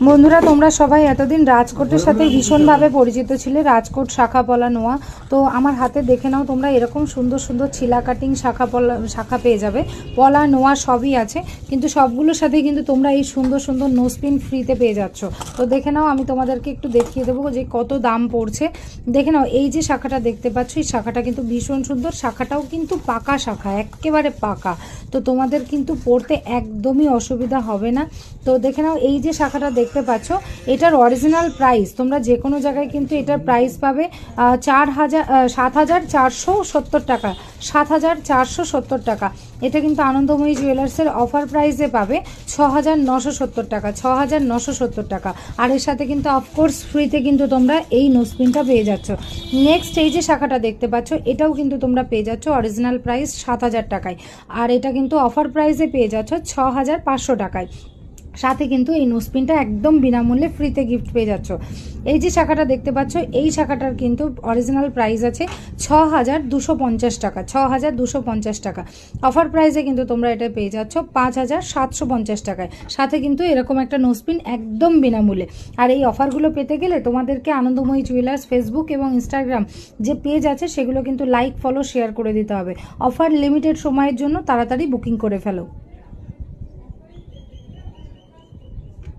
বন্ধুরা, তোমরা সবাই এতদিন রাজকোটের সাথে ভীষণভাবে পরিচিত ছিলে, রাজকোট শাখা পলা নোয়া। তো আমার হাতে দেখে নাও তোমরা, এরকম সুন্দর সুন্দর ছিলা কাটিং শাখা পলা, শাখা পেয়ে যাবে। পলা, নোয়া সবই আছে, কিন্তু সবগুলোর সাথে কিন্তু তোমরা এই সুন্দর সুন্দর নোসপিন ফ্রিতে পেয়ে যাচ্ছ। তো দেখে নাও, আমি তোমাদেরকে একটু দেখিয়ে দেবো যে কত দাম পড়ছে। দেখে নাও, এই যে শাখাটা দেখতে পাচ্ছ, এই শাখাটা কিন্তু ভীষণ সুন্দর, শাখাটাও কিন্তু পাকা শাখা, একেবারে পাকা। তো তোমাদের কিন্তু পড়তে একদমই অসুবিধা হবে না। তো দেখে নাও, এই যে শাখাটা দেখতে পাচ্ছ, এটার অরিজিনাল প্রাইস তোমরা যে কোনো জায়গায় কিন্তু এটার প্রাইস পাবে চার হাজার সাত হাজার চারশো সত্তর টাকা, সাত হাজার চারশো সত্তর টাকা। এটা কিন্তু আনন্দময়ী জুয়েলার্সের অফার প্রাইসে পাবে ছ হাজার নশো সত্তর টাকা, ছ হাজার নশো সত্তর টাকা। আর এর সাথে কিন্তু অফকোর্স ফ্রিতে কিন্তু তোমরা এই নোসপিনটা পেয়ে যাচ্ছ। নেক্সট এই যে শাখাটা দেখতে পাচ্ছ, এটাও কিন্তু তোমরা পেয়ে যাচ্ছ অরিজিনাল প্রাইস সাত হাজার টাকায়। আর এটা কিন্তু অফার প্রাইসে পেয়ে যাচ্ছ ছ হাজার পাঁচশো টাকায়। সাথে কিন্তু এই নোসপিনটা একদম বিনামূল্যে ফ্রিতে গিফট পেয়ে যাচ্ছ। এই যে শাখাটা দেখতে পাচ্ছ, এই শাখাটার কিন্তু অরিজিনাল প্রাইস আছে ছ হাজার দুশো পঞ্চাশ টাকা ছ হাজার দুশো পঞ্চাশ টাকা। অফার প্রাইসে কিন্তু তোমরা এটা পেয়ে যাচ্ছ পাঁচ হাজার সাতশো পঞ্চাশ টাকায়। সাথে কিন্তু এরকম একটা নোসপিন একদম বিনামূল্যে। আর এই অফারগুলো পেতে গেলে তোমাদেরকে আনন্দময়ী জুয়েলার্স ফেসবুক এবং ইনস্টাগ্রাম যে পেজ আছে, সেগুলো কিন্তু লাইক ফলো শেয়ার করে দিতে হবে। অফার লিমিটেড সময়ের জন্য তাড়াতাড়ি বুকিং করে ফেলো।